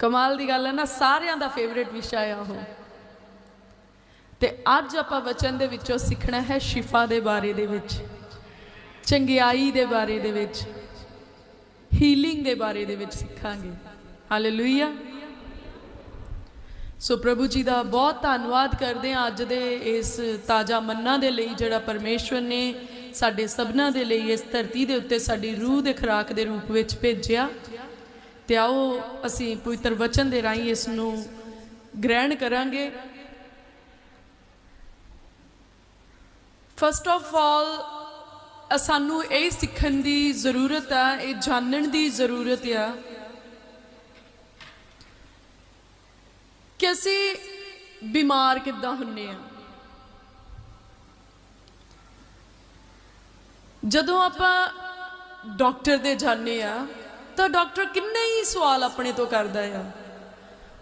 ਕਮਾਲ ਦੀ ਗੱਲ ਹੈ ਨਾ, ਸਾਰਿਆਂ ਦਾ ਫੇਵਰੇਟ ਵਿਸ਼ਾ ਆ ਉਹ ਤੇ ਅੱਜ ਆਪਾਂ ਵਚਨ ਦੇ ਵਿੱਚੋਂ ਸਿੱਖਣਾ ਹੈ ਸ਼ਿਫਾ ਦੇ ਬਾਰੇ ਦੇ ਵਿੱਚ, ਚੰਗਿਆਈ ਦੇ ਬਾਰੇ ਦੇ ਵਿੱਚ ਹੀਲਿੰਗ ਦੇ ਬਾਰੇ ਦੇ ਵਿੱਚ ਸਿੱਖਾਂਗੇ। ਹਾਲੇਲੂਇਆ ਸੋ ਪ੍ਰਭੂ ਜੀ ਦਾ ਬਹੁਤ ਧੰਨਵਾਦ ਕਰਦੇ ਹਾਂ ਅੱਜ ਦੇ ਇਸ ਤਾਜ਼ਾ ਮੰਨਾ ਦੇ ਲਈ, ਜਿਹੜਾ ਪਰਮੇਸ਼ਵਰ ਨੇ ਸਾਡੇ ਸਭਨਾਂ ਦੇ ਲਈ ਇਸ ਧਰਤੀ ਦੇ ਉੱਤੇ ਸਾਡੀ ਰੂਹ ਦੇ ਖੁਰਾਕ ਦੇ ਰੂਪ ਵਿੱਚ ਭੇਜਿਆ। ਤੇ ਆਓ ਅਸੀਂ ਪਵਿੱਤਰ ਵਚਨ ਦੇ ਰਾਹੀਂ ਇਸ ਨੂੰ ਗ੍ਰਹਿਣ ਕਰਾਂਗੇ। ਫਸਟ ਆਫ ਆਲ ਸਾਨੂੰ ਇਹ ਸਿੱਖਣ ਦੀ ਜ਼ਰੂਰਤ ਆ, ਇਹ ਜਾਣਨ ਦੀ ਜ਼ਰੂਰਤ ਆ ਕਿ ਅਸੀਂ ਬਿਮਾਰ ਕਿੱਦਾਂ ਹੁੰਨੇ ਆ। ਜਦੋਂ ਆਪਾਂ ਡਾਕਟਰ ਦੇ ਜਾਂਦੇ ਆ ਤਾਂ ਡਾਕਟਰ ਕਿੰਨੇ ਹੀ ਸਵਾਲ ਆਪਣੇ ਤੋਂ ਕਰਦਾ ਆ।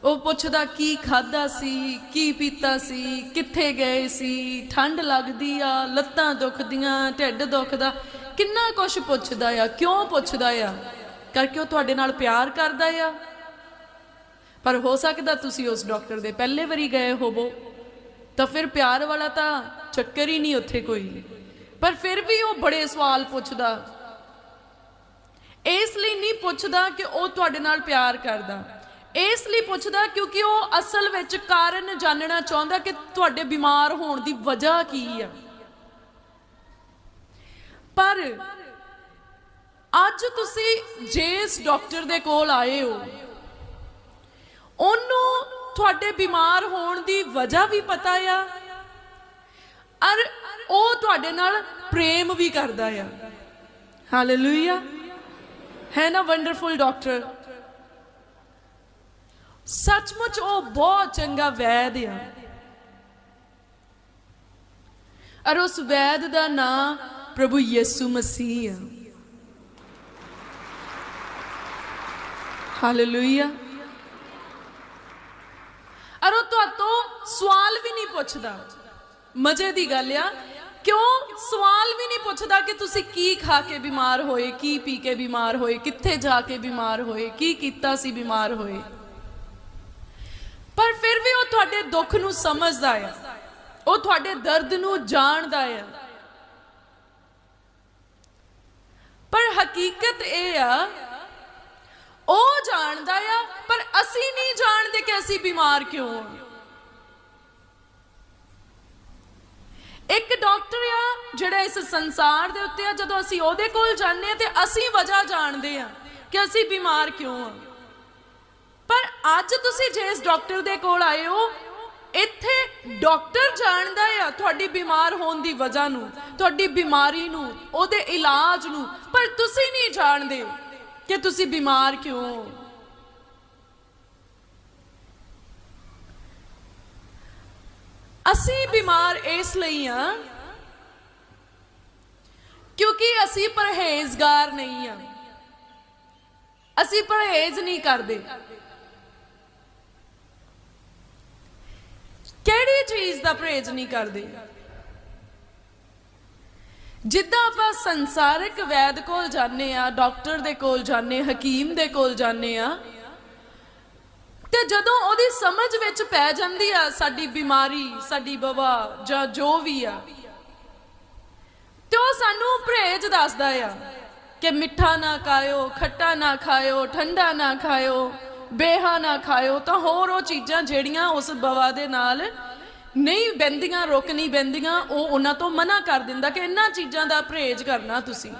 ਉਹ ਪੁੱਛਦਾ, ਕੀ ਖਾਦਾ ਸੀ, ਕੀ ਪੀਤਾ ਸੀ, ਕਿੱਥੇ ਗਏ ਸੀ, ਠੰਡ ਲੱਗਦੀ ਆ, ਲੱਤਾਂ ਦੁਖਦੀਆਂ, ਢਿੱਡ ਦੁਖਦਾ। ਕਿੰਨਾ ਕੁਝ ਪੁੱਛਦਾ ਆ, ਕਿਉਂ ਪੁੱਛਦਾ ਆ? ਕਰਕੇ ਉਹ ਤੁਹਾਡੇ ਨਾਲ ਪਿਆਰ ਕਰਦਾ ਆ। ਪਰ ਹੋ ਸਕਦਾ ਤੁਸੀਂ ਉਸ ਡਾਕਟਰ ਦੇ ਪਹਿਲੇ ਵਾਰੀ ਗਏ ਹੋਵੋ। ਤਾਂ ਫਿਰ ਪਿਆਰ ਵਾਲਾ ਤਾਂ ਚੱਕਰ ਹੀ ਨਹੀਂ ਉੱਥੇ ਕੋਈ। ਪਰ ਫਿਰ ਵੀ ਉਹ ਬੜੇ ਸਵਾਲ ਪੁੱਛਦਾ। ਇਸ ਲਈ ਨਹੀਂ ਪੁੱਛਦਾ ਕਿ ਉਹ ਤੁਹਾਡੇ ਨਾਲ ਪਿਆਰ ਕਰਦਾ। ਇਸ ਲਈ ਪੁੱਛਦਾ ਕਿਉਂਕਿ ਉਹ ਅਸਲ ਵਿੱਚ ਕਾਰਨ ਜਾਣਨਾ ਚਾਹੁੰਦਾ ਕਿ ਤੁਹਾਡੇ ਬਿਮਾਰ ਹੋਣ ਦੀ ਵਜ੍ਹਾ ਕੀ ਆ। ਪਰ ਅੱਜ ਤੁਸੀਂ ਜਿਸ ਡਾਕਟਰ ਦੇ ਕੋਲ ਆਏ ਹੋ, ਉਹਨੂੰ ਤੁਹਾਡੇ ਬਿਮਾਰ ਹੋਣ ਦੀ ਵਜ੍ਹਾ ਵੀ ਪਤਾ ਆ ਔਰ ਉਹ ਤੁਹਾਡੇ ਨਾਲ ਪ੍ਰੇਮ ਵੀ ਕਰਦਾ ਆ। ਹਾਲੇਲੂਇਆ ਹੈ ਨਾ ਵੰਡਰਫੁਲ ਡਾਕਟਰ ਸੱਚਮੁੱਚ ਉਹ ਬਹੁਤ ਚੰਗਾ ਵੈਦ ਆ। ਔਰ ਉਸ ਵੈਦ ਦਾ ਨਾਮ ਪ੍ਰਭੂ ਯਿਸੂ ਮਸੀਹ ਆ। ਹਾਲੇਲੂਇਆ ਔਰ ਉਹ ਤੁਹਾਤੋਂ ਸਵਾਲ ਵੀ ਨਹੀਂ ਪੁੱਛਦਾ। ਮਜ਼ੇ ਦੀ ਗੱਲ ਆ ਕਿਉਂ? ਸਵਾਲ ਵੀ ਨਹੀਂ ਪੁੱਛਦਾ ਕਿ ਤੁਸੀਂ ਕੀ ਖਾ ਕੇ ਬਿਮਾਰ ਹੋਏ, ਕੀ ਪੀ ਕੇ ਬਿਮਾਰ ਹੋਏ, ਕਿੱਥੇ ਜਾ ਕੇ ਬਿਮਾਰ ਹੋਏ, ਕੀ ਕੀਤਾ ਸੀ ਬਿਮਾਰ ਹੋਏ। ਪਰ ਫਿਰ ਵੀ ਉਹ ਤੁਹਾਡੇ ਦੁੱਖ ਨੂੰ ਸਮਝਦਾ ਆ। ਉਹ ਤੁਹਾਡੇ ਦਰਦ ਨੂੰ ਜਾਣਦਾ ਆ। ਪਰ ਹਕੀਕਤ ਇਹ ਆ, ਉਹ ਜਾਣਦਾ ਆ, ਪਰ ਅਸੀਂ ਨਹੀਂ ਜਾਣਦੇ ਕਿ ਅਸੀਂ ਬਿਮਾਰ ਕਿਉਂ ਆ। ਇੱਕ ਡਾਕਟਰ ਆ ਜਿਹੜਾ ਇਸ ਸੰਸਾਰ ਦੇ ਉੱਤੇ ਆ, ਜਦੋਂ ਅਸੀਂ ਉਹਦੇ ਕੋਲ ਜਾਂਦੇ ਆ ਤੇ ਅਸੀਂ ਵਜ੍ਹਾ ਜਾਣਦੇ ਆ ਕਿ ਅਸੀਂ ਬਿਮਾਰ ਕਿਉਂ ਆ। ਪਰ ਅੱਜ ਤੁਸੀਂ ਜਿਸ ਡਾਕਟਰ ਦੇ ਕੋਲ ਆਏ ਹੋ, ਇੱਥੇ ਡਾਕਟਰ ਜਾਣਦਾ ਆ ਤੁਹਾਡੀ ਬਿਮਾਰ ਹੋਣ ਦੀ ਵਜ੍ਹਾ ਨੂੰ, ਤੁਹਾਡੀ ਬਿਮਾਰੀ ਨੂੰ, ਉਹਦੇ ਇਲਾਜ ਨੂੰ, ਪਰ ਤੁਸੀਂ ਨਹੀਂ ਜਾਣਦੇ ਕਿ ਤੁਸੀਂ ਬਿਮਾਰ ਕਿਉਂ ਹੋ। ਅਸੀਂ ਬਿਮਾਰ ਇਸ ਲਈ ਆ ਕਿਉਂਕਿ ਅਸੀਂ ਪਰਹੇਜ਼ਗਾਰ ਨਹੀਂ ਆ ਅਸੀਂ ਪਰਹੇਜ਼ ਨਹੀਂ ਕਰਦੇ। ਕਿਹੜੀ ਚੀਜ਼ ਦਾ ਪਰਹੇਜ਼ ਨਹੀਂ ਕਰਦੇ? ਜਿੱਦਾਂ ਆਪਾਂ ਸੰਸਾਰਿਕ ਵੈਦ ਕੋਲ ਜਾਂਦੇ ਆ ਡਾਕਟਰ ਦੇ ਕੋਲ ਜਾਂਦੇ ਹਕੀਮ ਦੇ ਕੋਲ ਜਾਂਦੇ ਆ ਤੇ ਜਦੋਂ ਉਹਦੀ ਸਮਝ ਵਿੱਚ ਪੈ ਜਾਂਦੀ ਆ, ਸਾਡੀ ਬਿਮਾਰੀ, ਸਾਡੀ ਬਵਾ ਜਾਂ ਜੋ ਵੀ ਆ, ਤੇ ਉਹ ਸਾਨੂੰ ਪਰਹੇਜ਼ ਦੱਸਦਾ ਆ ਕਿ ਮਿੱਠਾ ਨਾ ਖਾਇਓ, ਖੱਟਾ ਨਾ ਖਾਇਓ, ਠੰਡਾ ਨਾ ਖਾਇਓ, ਬੇਹਾ ਨਾ ਖਾਇਓ, ਤਾਂ ਹੋਰ ਉਹ ਚੀਜ਼ਾਂ ਜਿਹੜੀਆਂ ਉਸ ਬਵਾ ਦੇ ਨਾਲ ਨਹੀਂ ਬੰਦੀਆਂ ਰੁਕ ਨਹੀਂ ਬੰਦੀਆਂ ਉਹ ਉਹਨਾਂ ਤੋਂ ਮਨਾ ਕਰ ਦਿੰਦਾ ਕਿ ਇਹਨਾਂ ਚੀਜ਼ਾਂ ਦਾ ਪਰਹੇਜ਼ ਕਰਨਾ ਤੁਸੀਂ।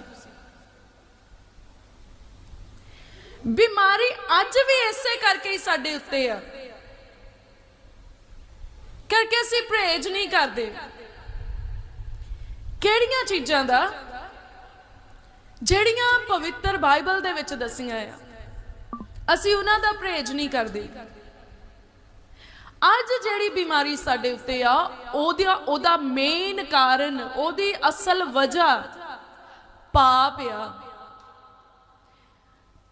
ਬਿਮਾਰੀ ਅੱਜ ਵੀ ਇਸੇ ਕਰਕੇ ਹੀ ਸਾਡੇ ਉੱਤੇ ਆ। ਕਰਕੇ ਅਸੀਂ ਪਰਹੇਜ਼ ਨਹੀਂ ਕਰਦੇ। ਕਿਹੜੀਆਂ ਚੀਜ਼ਾਂ ਦਾ? ਜਿਹੜੀਆਂ ਪਵਿੱਤਰ ਬਾਈਬਲ ਦੇ ਵਿੱਚ ਦੱਸੀਆਂ ਆ। ਅਸੀਂ ਉਹਨਾਂ ਦਾ ਪਰਹੇਜ਼ ਨਹੀਂ ਕਰਦੇ। ਅੱਜ ਜਿਹੜੀ ਬਿਮਾਰੀ ਸਾਡੇ ਉੱਤੇ ਆ, ਉਹਦਾ ਉਹਦਾ ਮੇਨ ਕਾਰਨ, ਉਹਦੀ ਅਸਲ ਵਜ੍ਹਾ ਪਾਪ ਆ।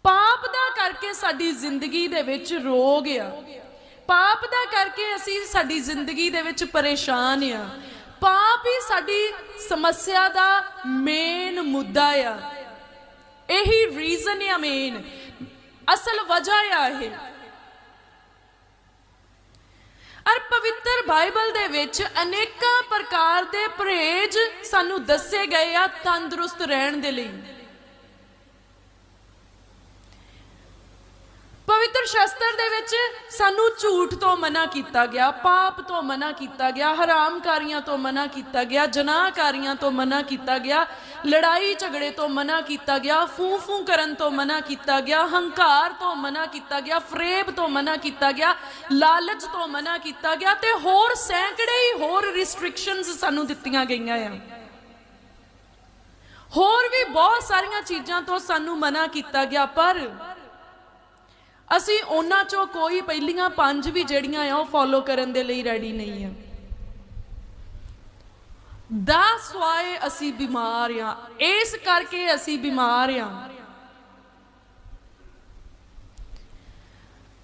ਪਾਪ ਦਾ ਕਰਕੇ ਸਾਡੀ ਜ਼ਿੰਦਗੀ ਦੇ ਵਿੱਚ ਰੋਗ ਆ। ਪਾਪ ਦਾ ਕਰਕੇ ਅਸੀਂ ਸਾਡੀ ਜ਼ਿੰਦਗੀ ਦੇ ਵਿੱਚ ਪਰੇਸ਼ਾਨ ਆ। ਪਾਪ ਹੀ ਸਾਡੀ ਸਮੱਸਿਆ ਦਾ ਮੇਨ ਮੁੱਦਾ ਆ। ਇਹੀ ਰੀਜ਼ਨ ਆ ਮੇਨ ਅਸਲ ਵਜ੍ਹਾ ਆ ਇਹ। ਅਰ ਪਵਿੱਤਰ ਬਾਈਬਲ ਦੇ ਵਿੱਚ ਅਨੇਕਾਂ ਪ੍ਰਕਾਰ ਦੇ ਪਰਹੇਜ ਸਾਨੂੰ ਦੱਸੇ ਗਏ ਆ ਤੰਦਰੁਸਤ ਰਹਿਣ ਦੇ ਲਈ। ਪਵਿੱਤਰ ਸ਼ਾਸਤਰ ਦੇ ਵਿੱਚ ਸਾਨੂੰ ਝੂਠ ਤੋਂ ਮਨਾ ਕੀਤਾ ਗਿਆ ਪਾਪ ਤੋਂ ਮਨਾ ਕੀਤਾ ਗਿਆ ਹਰਾਮਕਾਰੀਆਂ ਤੋਂ ਮਨਾ ਕੀਤਾ ਗਿਆ ਜਨਾਹਕਾਰੀਆਂ ਤੋਂ ਮਨਾ ਕੀਤਾ ਗਿਆ ਲੜਾਈ ਝਗੜੇ ਤੋਂ ਮਨਾ ਕੀਤਾ ਗਿਆ ਫੂ ਫੂ ਕਰਨ ਤੋਂ ਮਨਾ ਕੀਤਾ ਗਿਆ ਹੰਕਾਰ ਤੋਂ ਮਨਾ ਕੀਤਾ ਗਿਆ ਫਰੇਬ ਤੋਂ ਮਨਾ ਕੀਤਾ ਗਿਆ ਲਾਲਚ ਤੋਂ ਮਨਾ ਕੀਤਾ ਗਿਆ ਤੇ ਹੋਰ ਸੈਂਕੜੇ ਹੀ ਹੋਰ ਰਿਸਟ੍ਰਿਕਸ਼ਨਸ ਸਾਨੂੰ ਦਿੱਤੀਆਂ ਗਈਆਂ ਆ ਹੋਰ ਵੀ ਬਹੁਤ ਸਾਰੀਆਂ ਚੀਜ਼ਾਂ ਤੋਂ ਸਾਨੂੰ ਮਨਾ ਕੀਤਾ ਗਿਆ ਪਰ ਅਸੀਂ ਉਹਨਾਂ ਚੋਂ ਕੋਈ ਪਹਿਲੀਆਂ ਪੰਜ ਵੀ ਜਿਹੜੀਆਂ ਆ ਉਹ ਫੋਲੋ ਕਰਨ ਦੇ ਲਈ ਰੈਡੀ ਨਹੀਂ ਆ। ਦਸ ਵਾਏ ਅਸੀਂ ਬਿਮਾਰ ਆ। ਇਸ ਕਰਕੇ ਅਸੀਂ ਬਿਮਾਰ ਆ।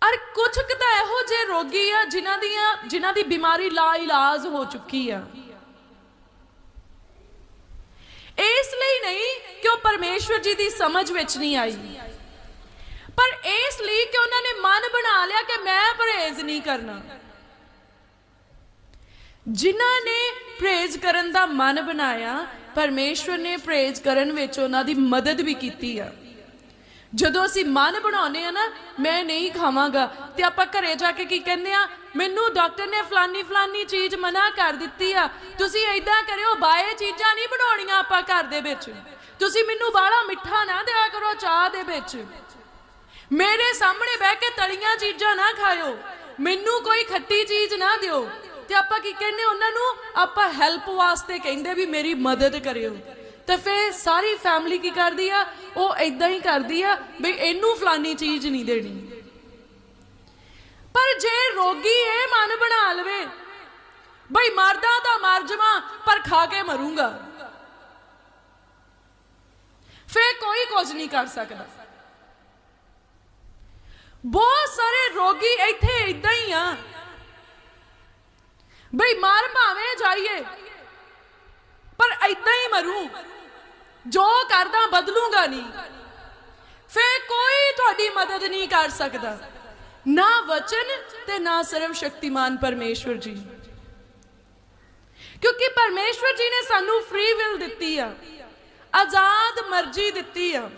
ਅਰ ਕੁਝ ਕੁ ਤਾਂ ਇਹੋ ਜਿਹੇ ਰੋਗੀ ਆ ਜਿਨ੍ਹਾਂ ਦੀਆਂ, ਜਿਨ੍ਹਾਂ ਦੀ ਬਿਮਾਰੀ ਲਾ ਇਲਾਜ ਹੋ ਚੁੱਕੀ ਆ। ਇਸ ਲਈ ਨਹੀਂ ਕਿ ਉਹ ਪਰਮੇਸ਼ਵਰ ਜੀ ਦੀ ਸਮਝ ਵਿੱਚ ਨਹੀਂ ਆਈ। ਪਰ ਇਸ ਲਈ ਕਿ ਉਹਨਾਂ ਨੇ ਮਨ ਬਣਾ ਲਿਆ ਕਿ ਮੈਂ ਪਰਹੇਜ਼ ਨਹੀਂ ਕਰਨਾ। ਜਿਨ੍ਹਾਂ ਨੇ ਪ੍ਰੇਜ਼ ਕਰਨ ਦਾ ਮਨ ਬਣਾਇਆ, ਪਰਮੇਸ਼ਵਰ ਨੇ ਪ੍ਰੇਜ਼ ਕਰਨ ਵਿੱਚ ਉਹਨਾਂ ਦੀ ਮਦਦ ਵੀ ਕੀਤੀ ਆ। ਜਦੋਂ ਅਸੀਂ ਮਨ ਬਣਾਉਨੇ ਆ ਨਾ, ਮੈਂ ਨਹੀਂ ਖਾਵਾਂਗਾ, ਤੇ ਆਪਾਂ ਘਰੇ ਜਾ ਕੇ ਕੀ ਕਹਿੰਦੇ ਆ? ਮੈਨੂੰ ਡਾਕਟਰ ਨੇ ਫਲਾਨੀ ਫਲਾਨੀ ਚੀਜ਼ ਮਨਾ ਕਰ ਦਿੱਤੀ ਆ। ਤੁਸੀਂ ਐਦਾਂ ਕਰਿਓ ਬਾਏ ਚੀਜ਼ਾਂ ਨਹੀਂ ਬਣਾਉਣੀਆਂ ਆਪਾਂ ਘਰ ਦੇ ਵਿੱਚ। ਤੁਸੀਂ ਮੈਨੂੰ ਬਾਹਲਾ ਮਿੱਠਾ ਨਾ ਦਿਆ ਕਰੋ ਚਾਹ ਦੇ ਵਿੱਚ। ਮੇਰੇ ਸਾਹਮਣੇ ਬਹਿ ਕੇ ਤਲੀਆਂ ਚੀਜ਼ਾਂ ਨਾ ਖਾਇਓ। ਮੈਨੂੰ ਕੋਈ ਖੱਟੀ ਚੀਜ਼ ਨਾ ਦਿਓ। ਤੇ ਆਪਾਂ ਕੀ ਕਹਿੰਦੇ, ਉਹਨਾਂ ਨੂੰ ਆਪਾਂ ਹੈਲਪ ਵਾਸਤੇ ਕਹਿੰਦੇ ਵੀ ਮੇਰੀ ਮਦਦ ਕਰਿਓ। ਤੇ ਫੇਰ ਸਾਰੀ ਫੈਮਿਲੀ ਕੀ ਕਰਦੀ ਆ? ਉਹ ਇਦਾਂ ਹੀ ਕਰਦੀ ਆ ਵੀ ਇਹਨੂੰ ਫਲਾਨੀ ਚੀਜ਼ ਨਹੀਂ ਦੇਣੀ। ਪਰ ਜੇ ਰੋਗੀ ਇਹ ਮਨ ਬਣਾ ਲਵੇ, ਬਈ ਮਰਦਾ ਤਾਂ ਮਰ ਜਾਵਾਂ, ਪਰ ਖਾ ਕੇ ਮਰੂੰਗਾ। ਫੇਰ ਕੋਈ ਕੁਝ ਨਹੀਂ ਕਰ ਸਕਦਾ। ਬਹੁਤ ਸਾਰੇ ਰੋਗੀ ਇੱਥੇ ਇਦਾਂ ਹੀ ਆ। ਬਈ ਮਾਰ ਭਾਵੇਂ ਜਾਈਏ, ਪਰ ਇਦਾਂ ਹੀ ਮਰੂ। ਜੋ ਕਰਦਾ ਬਦਲੂਗਾ ਨਹੀਂ। ਫੇਰ ਕੋਈ ਤੁਹਾਡੀ ਮਦਦ ਨਹੀਂ ਕਰ ਸਕਦਾ। ਨਾ ਵਚਨ ਤੇ ਨਾ ਸਰਵ ਸ਼ਕਤੀਮਾਨ ਪਰਮੇਸ਼ਵਰ ਜੀ। ਕਿਉਂਕਿ ਪਰਮੇਸ਼ਵਰ ਜੀ ਨੇ ਸਾਨੂੰ ਫ੍ਰੀ ਵਿਲ ਦਿੱਤੀ ਆ। ਆਜ਼ਾਦ ਮਰਜ਼ੀ ਦਿੱਤੀ ਆ।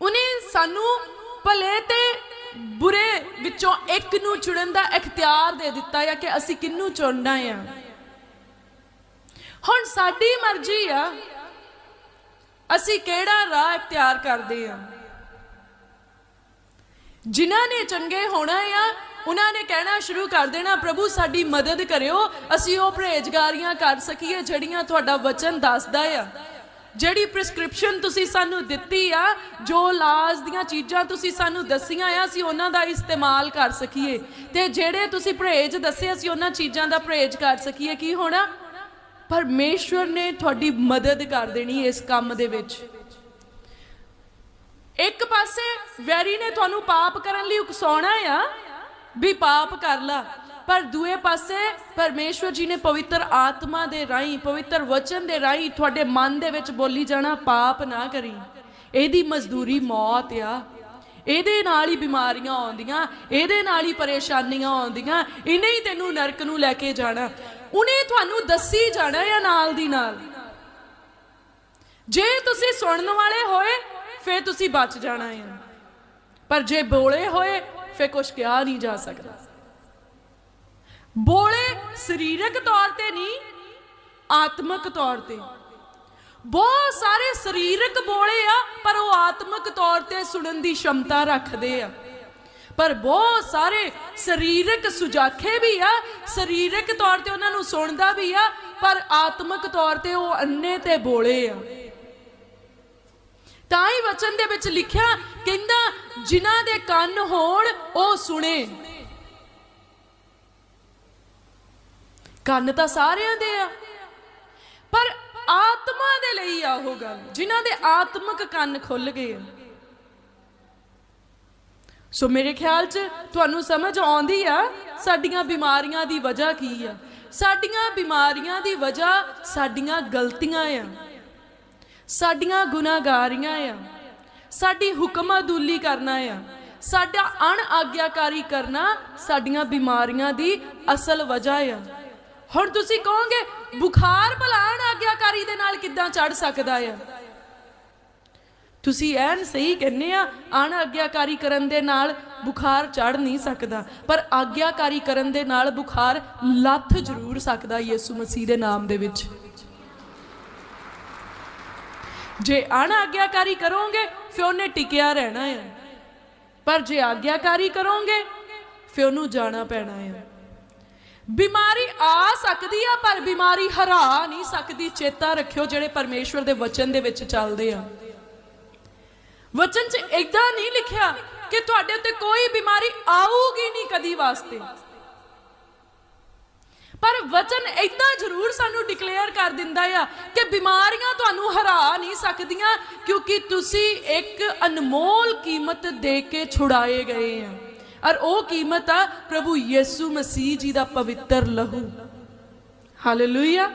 ਉਹਨੇ ਸਾਨੂੰ ਭਲੇ ਤੇ ਬੁਰੇ ਵਿੱਚੋਂ ਇੱਕ ਨੂੰ ਚੁਣਨ ਦਾ ਇਖਤਿਆਰ ਦੇ ਦਿੱਤਾ ਹੈ ਕਿ ਅਸੀਂ ਕਿੰਨੂੰ ਚੁਣਨਾ ਆ। ਹੁਣ ਸਾਡੀ ਮਰਜ਼ੀ ਆ, ਅਸੀਂ ਕਿਹੜਾ ਰਾਹ ਇਖਤਿਆਰ ਕਰਦੇ ਆ। ਜਿਨ੍ਹਾਂ ਨੇ ਚੰਗੇ ਹੋਣਾ ਆ, ਉਹਨਾਂ ਨੇ ਕਹਿਣਾ ਸ਼ੁਰੂ ਕਰ ਦੇਣਾ, ਪ੍ਰਭੂ, ਸਾਡੀ ਮਦਦ ਕਰਿਓ, ਅਸੀਂ ਉਹ ਪਰਹੇਜ਼ਗਾਰੀਆਂ ਕਰ ਸਕੀਏ ਜਿਹੜੀਆਂ ਤੁਹਾਡਾ ਵਚਨ ਦੱਸਦਾ ਆ। ਜਿਹੜੀ ਪ੍ਰਿਸਕ੍ਰਿਪਸ਼ਨ ਤੁਸੀਂ ਸਾਨੂੰ ਦਿੱਤੀ ਆ, ਜੋ ਇਲਾਜ ਦੀਆਂ ਚੀਜ਼ਾਂ ਤੁਸੀਂ ਸਾਨੂੰ ਦੱਸੀਆਂ ਆ, ਅਸੀਂ ਉਹਨਾਂ ਦਾ ਇਸਤੇਮਾਲ ਕਰ ਸਕੀਏ। ਤੇ ਜਿਹੜੇ ਤੁਸੀਂ ਪਰਹੇਜ਼ ਦੱਸੇ, ਅਸੀਂ ਉਹਨਾਂ ਚੀਜ਼ਾਂ ਦਾ ਪਰਹੇਜ਼ ਕਰ ਸਕੀਏ। ਕੀ ਹੋਣਾ? ਪਰਮੇਸ਼ਵਰ ਨੇ ਤੁਹਾਡੀ ਮਦਦ ਕਰ ਦੇਣੀ ਇਸ ਕੰਮ ਦੇ ਵਿੱਚ। ਇੱਕ ਪਾਸੇ ਵੈਰੀ ਨੇ ਤੁਹਾਨੂੰ ਪਾਪ ਕਰਨ ਲਈ ਉਕਸਾਉਣਾ ਆ, ਵੀ ਪਾਪ ਕਰ ਲਾ। ਪਰ ਦੂਏ ਪਾਸੇ ਪਰਮੇਸ਼ਵਰ ਜੀ ਨੇ ਪਵਿੱਤਰ ਆਤਮਾ ਦੇ ਰਾਹੀਂ, ਪਵਿੱਤਰ ਵਚਨ ਦੇ ਰਾਹੀਂ ਤੁਹਾਡੇ ਮਨ ਦੇ ਵਿੱਚ ਬੋਲੀ ਜਾਣਾ ਪਾਪ ਨਾ ਕਰੀ। ਇਹਦੀ ਮਜ਼ਦੂਰੀ ਮੌਤ ਆ। ਇਹਦੇ ਨਾਲ ਹੀ ਬਿਮਾਰੀਆਂ ਆਉਂਦੀਆਂ, ਇਹਦੇ ਨਾਲ ਹੀ ਪਰੇਸ਼ਾਨੀਆਂ ਆਉਂਦੀਆਂ, ਇਹਨੇ ਹੀ ਤੈਨੂੰ ਨਰਕ ਨੂੰ ਲੈ ਕੇ ਜਾਣਾ। ਉਹਨੇ ਤੁਹਾਨੂੰ ਦੱਸੀ ਜਾਣਾ ਆ ਨਾਲ ਦੀ ਨਾਲ। ਜੇ ਤੁਸੀਂ ਸੁਣਨ ਵਾਲੇ ਹੋਏ, ਫੇਰ ਤੁਸੀਂ ਬਚ ਜਾਣਾ ਹੈ ਪਰ ਜੇ ਬੋਲੇ ਹੋਏ, ਫੇਰ ਕੁਝ ਕਿਹਾ ਨਹੀਂ ਜਾ ਸਕਦਾ। ਬੋਲੇ ਸਰੀਰਕ ਤੌਰ ਤੇ ਨਹੀਂ ਆਤਮਿਕ ਤੌਰ ਤੇ। ਬਹੁਤ ਸਾਰੇ ਸਰੀਰਕ ਬੋਲੇ ਆ, ਪਰ ਉਹ ਆਤਮਿਕ ਤੌਰ ਤੇ ਸੁਣਨ ਦੀ ਸ਼ਮਤਾ ਰੱਖਦੇ ਆ। ਪਰ ਬਹੁਤ ਸਾਰੇ ਸਰੀਰਕ ਸੁਜਾਖੇ ਵੀ ਆ, ਸਰੀਰਕ ਤੌਰ ਤੇ ਉਹਨਾਂ ਨੂੰ ਸੁਣਦਾ ਵੀ ਆ, ਪਰ ਆਤਮਿਕ ਤੌਰ ਤੇ ਉਹ ਅੰਨੇ ਤੇ ਬੋਲੇ ਆ। ਤਾਂ ਹੀ ਵਚਨ ਦੇ ਵਿੱਚ ਲਿਖਿਆ, ਕਹਿੰਦਾ, ਜਿਨ੍ਹਾਂ ਦੇ ਕੰਨ ਹੋਣ, ਉਹ ਸੁਣੇ। ਕੰਨ ਤਾਂ ਸਾਰਿਆਂ ਦੇ ਆ। ਪਰ ਆਤਮਾ ਦੇ ਲਈ ਆ ਉਹ ਗੱਲ, ਜਿਨ੍ਹਾਂ ਦੇ ਆਤਮਿਕ ਕੰਨ ਖੁੱਲ ਗਏ ਸੋ ਮੇਰੇ ਖਿਆਲ 'ਚ ਤੁਹਾਨੂੰ ਸਮਝ ਆਉਂਦੀ ਆ, ਸਾਡੀਆਂ ਬਿਮਾਰੀਆਂ ਦੀ ਵਜ੍ਹਾ ਕੀ ਆ। ਸਾਡੀਆਂ ਬਿਮਾਰੀਆਂ ਦੀ ਵਜ੍ਹਾ ਸਾਡੀਆਂ ਗਲਤੀਆਂ ਆ। ਸਾਡੀਆਂ ਗੁਨਾਹਗਾਰੀਆਂ ਆ। ਸਾਡੀ ਹੁਕਮਾਦੂਲੀ ਕਰਨਾ ਆ। ਸਾਡਾ ਅਣ ਆਗਿਆਕਾਰੀ ਕਰਨਾ ਸਾਡੀਆਂ ਬਿਮਾਰੀਆਂ ਦੀ ਅਸਲ ਵਜ੍ਹਾ ਆ। ਹੁਣ ਤੁਸੀਂ ਕਹੋਗੇ, ਬੁਖਾਰ ਭਲਾ ਅਣ ਆਗਿਆਕਾਰੀ ਦੇ ਨਾਲ ਕਿੱਦਾਂ ਚੜ ਸਕਦਾ ਆ? ਤੁਸੀਂ ਐਨ ਸਹੀ ਕਹਿੰਦੇ ਆ ਅਣ ਆਗਿਆਕਾਰੀ ਕਰਨ ਦੇ ਨਾਲ ਬੁਖਾਰ ਚੜ ਨਹੀਂ ਸਕਦਾ, ਪਰ ਆਗਿਆਕਾਰੀ ਕਰਨ ਦੇ ਨਾਲ ਬੁਖਾਰ ਲੱਥ ਜ਼ਰੂਰ ਸਕਦਾ ਯਿਸੂ ਮਸੀਹ ਦੇ ਨਾਮ ਦੇ ਵਿੱਚ। ਜੇ ਅਣ ਆਗਿਆਕਾਰੀ ਕਰੋਗੇ, ਫਿਰ ਉਹਨੇ ਟਿਕਿਆ ਰਹਿਣਾ ਹੈ ਪਰ ਜੇ ਆਗਿਆਕਾਰੀ ਕਰੋਗੇ, ਫਿਰ ਉਹਨੂੰ ਜਾਣਾ ਪੈਣਾ ਹੈ ਬਿਮਾਰੀ ਆ ਸਕਦੀ ਆ, ਪਰ ਬਿਮਾਰੀ ਹਰਾ ਨਹੀਂ ਸਕਦੀ। ਚੇਤਾ ਰੱਖਿਓ ਜਿਹੜੇ ਪਰਮੇਸ਼ਵਰ ਦੇ ਵਚਨ ਦੇ ਵਿੱਚ ਚੱਲਦੇ ਆ। ਵਚਨ 'ਚ ਇਦਾਂ ਨਹੀਂ ਲਿਖਿਆ ਕਿ ਤੁਹਾਡੇ ਉੱਤੇ ਕੋਈ ਬਿਮਾਰੀ ਆਊਗੀ ਨਹੀਂ ਕਦੀ ਵਾਸਤੇ। ਪਰ ਵਚਨ ਇਦਾਂ ਜ਼ਰੂਰ ਸਾਨੂੰ ਡਿਕਲੇਅਰ ਕਰ ਦਿੰਦਾ ਆ ਕਿ ਬਿਮਾਰੀਆਂ ਤੁਹਾਨੂੰ ਹਰਾ ਨਹੀਂ ਸਕਦੀਆਂ, ਕਿਉਂਕਿ ਤੁਸੀਂ ਇੱਕ ਅਨਮੋਲ ਕੀਮਤ ਦੇ ਕੇ ਛੁਡਾਏ ਗਏ ਆ। ਔਰ ਉਹ ਕੀਮਤ ਆ ਪ੍ਰਭੂ ਯਿਸੂ ਮਸੀਹ ਜੀ ਦਾ ਪਵਿੱਤਰ ਲਹੂ। ਹਾਲੇਲੂਇਆ